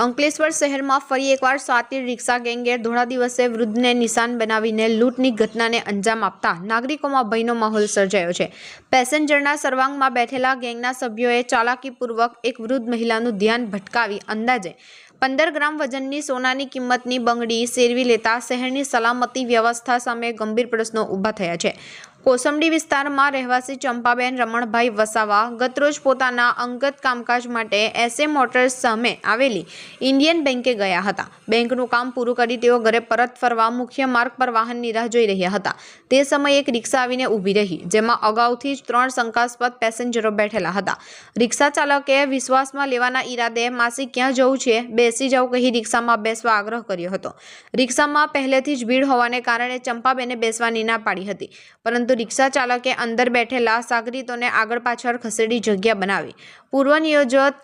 અંકલેશ્વર શહેરમાં ફરી એકવાર સાતીર રિક્ષા ગેંગે ધોળા દિવસે વૃદ્ધને નિશાન બનાવીને લૂંટની ઘટનાને અંજામ આપતા નાગરિકોમાં ભયનો માહોલ સર્જાયો છે. પેસેન્જરના સર્વાંગમાં બેઠેલા ગેંગના સભ્યોએ ચાલાકીપૂર્વક એક વૃદ્ધ મહિલાનું ધ્યાન ભટકાવી અંદાજે પંદર ગ્રામ વજનની સોનાની કિંમતની બંગડી સેરવી લેતા શહેરની સલામતી વ્યવસ્થા સામે ગંભીર પ્રશ્નો ઊભા થયા છે. કોસંબડી વિસ્તારમાં રહેવાસી ચંપાબેન રમણભાઈ વસાવા ગતરોજ પોતાના અંગત કામકાજ માટે એસએ મોટર્સ સામે આવેલી ઇન્ડિયન બેંકે ગયા હતા. બેંકનું કામ પૂરું કરી તેઓ ઘરે પરત ફરવા મુખ્ય માર્ગ પર વાહનની રાહ જોઈ રહ્યા હતા. તે સમયે એક રિક્ષા આવીને ઊભી રહી, જેમાં અગાઉથી જ ત્રણ શંકાસ્પદ પેસેન્જરો બેઠેલા હતા. રિક્ષા ચાલકે વિશ્વાસમાં લેવાના ઈરાદે માસી ક્યાં જવું છે બેસી જાવ કહી રિક્ષામાં બેસવા આગ્રહ કર્યો હતો. રિક્ષામાં પહેલેથી જ ભીડ હોવાને કારણે ચંપાબેને બેસવાની ના પાડી હતી. પરંતુ રિક્ષા ચાલકે અંદર બેઠેલા સાગરીતોને આગળ પાછળ ખસેડી જગ્યા બનાવી. પૂર્વ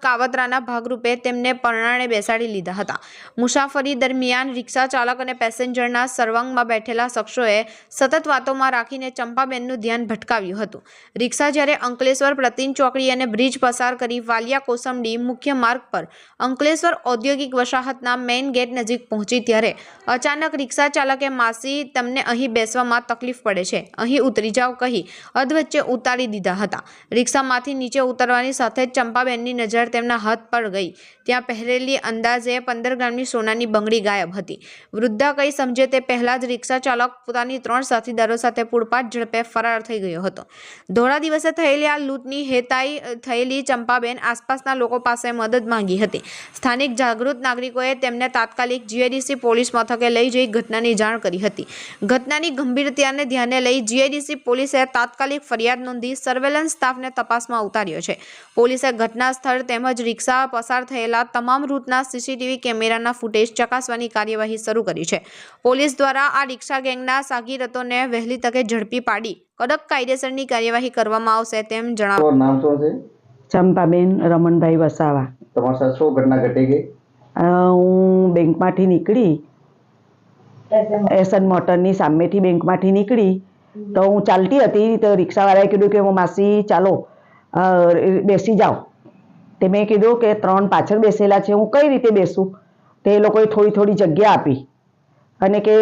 કાવતરાના ભાગરૂપે તેમને પરણાણે બેસાડી લીધા હતા. મુસાફરી દરમિયાન રિક્ષા ચાલક અને પેસેન્જરના સર્વાંગમાં બેઠેલા શખ્સોએ સતત વાતોમાં રાખીને ચંપાબેનનું ધ્યાન ભટકાવ્યું હતું. રિક્ષા જ્યારે અંકલેશ્વર પ્રતિન ચોકડી અને બ્રિજ પસાર કરી વાલિયા કોસંબડી મુખ્ય માર્ગ પર અંકલેશ્વર ઔદ્યોગિક વસાહતના મેઇન ગેટ નજીક પહોંચી ત્યારે અચાનક રિક્ષા ચાલકે માસી તમને અહીં બેસવામાં તકલીફ પડે છે. અહીં ઉતરી જાઓ કહી અધવચ્ચે ઉતારી દીધા હતા. રિક્ષામાંથી નીચે ઉતરવાની સાથે જ ચંપાબેનની નજર તેમના હાથ પર ગઈ. ત્યાં પહેરેલી અંદાજે પંદર ગ્રામની સોનાની બંગડી ગાયબ હતી. વૃદ્ધા કંઈ સમજે તે પહેલાં જ રિક્ષા ચાલક પોતાની ત્રણ સાથીદારો સાથે પૂરપાટ ઝડપે ફરાર થઈ ગયો હતો. ધોળા દિવસે થયેલી આ લૂંટની હેતાઈ થયેલી ચંપાબેન આસપાસના લોકો પાસે મદદ માંગી હતી. સ્થાનિક જાગૃત નાગરિકોએ તેમને તાત્કાલિક જીઆઈડીસી પોલીસ મથકે લઈ જઈ ઘટનાની જાણ કરી હતી. ઘટનાની ગંભીરતાને ધ્યાને લઈ જીઆઈડીસી પોલીસે તાત્કાલિક ફરિયાદ નોંધી સર્વેલન્સ સ્ટાફને તપાસમાં ઉતાર્યો છે. પોલીસે ઘટના સ્થળ તેમજ રિક્ષા પસાર થયેલા તમામ રૂટના સીસીટીવી કેમેરાના ફૂટેજ ચકાસવાની કાર્યવાહી શરૂ કરી છે. પોલીસ દ્વારા આ રિક્ષા ગેંગના સાગીરતોને વહેલી તકે ઝડપી પાડી કડક કાયદેસરની કાર્યવાહી કરવામાં આવશે તેમ જણાવ્યું. નામ શું છે? ચંપાબેન રમણભાઈ વસાવા. તમારા સાથે શું ઘટના ઘટી ગઈ? હું બેંકમાંથી નીકળી એસન મોટરની સામેથી બેંકમાંથી નીકળી તો હું ચાલતી હતી તો રિક્ષાવાળાએ કીધું કે હું માસી ચાલો બેસી જાઓ. તે મેં કીધું કે ત્રણ પાછળ બેસેલા છે હું કઈ રીતે બેસું? તે એ લોકોએ થોડી થોડી જગ્યા આપી. અને કે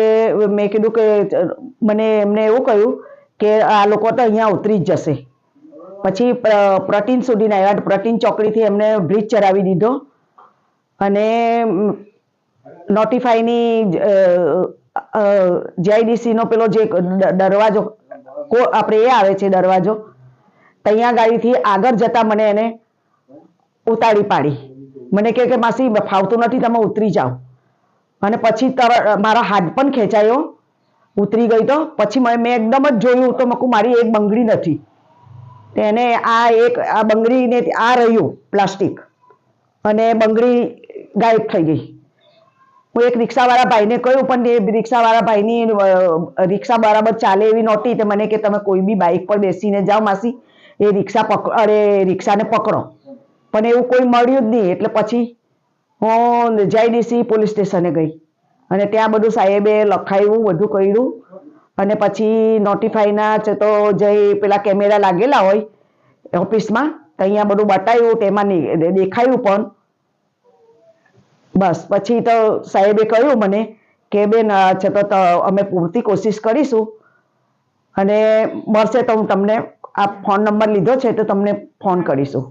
મેં કીધું કે મને એમને એવું કહ્યું કે આ લોકો તો અહીંયા ઉતરી જ જશે. પછી પ્ર- પ્રટીન સુધીના આવ્યા પ્રટીન ચોકડીથી એમને બ્રિજ ચડાવી દીધો. અને નોટિફાઈની જીઆઈડીસીનો પેલો જે દરવાજો આપણે એ આવે છે દરવાજો ત્યાં ગાડીથી આગળ જતા મને એને ઉતારી પાડી. મને કહે કે, માસી, ફાવતું નથી, તમે ઉતરી જાઓ. અને પછી તર, મારા હાથ પણ ખેંચાયો. ઉતરી ગઈ તો પછી મેં એકદમ જ જોયું તો મકું મારી એક બંગડી નથી. તેને આ એક, આ બંગડીને આ રહ્યું, પ્લાસ્ટિક. અને બંગડી ગાયબ થઈ ગઈ. હું એક રિક્ષાવાળા ભાઈને કહ્યું, પણ એ રિક્ષાવાળા ભાઈની રિક્ષા બરાબર ચાલે એવી નહોતી તે મને કે તમે કોઈ બી બાઇક પર બેસીને જાઓ માસી, એ રિક્ષા પકડો અરે, રિક્ષાને પકડો. પણ એવું કોઈ મળ્યું જ નહીં. એટલે પછી હું જીઆઈડીસી પોલીસ સ્ટેશને ગઈ. અને ત્યાં બધું સાહેબે લખાયું, બધું કર્યું. અને પછી નોટિફાઈના તો જે પેલા કેમેરા લાગેલા હોય ઓફિસમાં, તો અહીંયા બધું બતાવ્યું, તેમાં દેખાયું પણ. બસ, પછી તો સાહેબે કહ્યું મને કે બેન છે તો અમે પૂરતી કોશિશ કરીશું. અને મળશે તો હું તમને આ ફોન નંબર લીધો છે તો તમને ફોન કરીશું.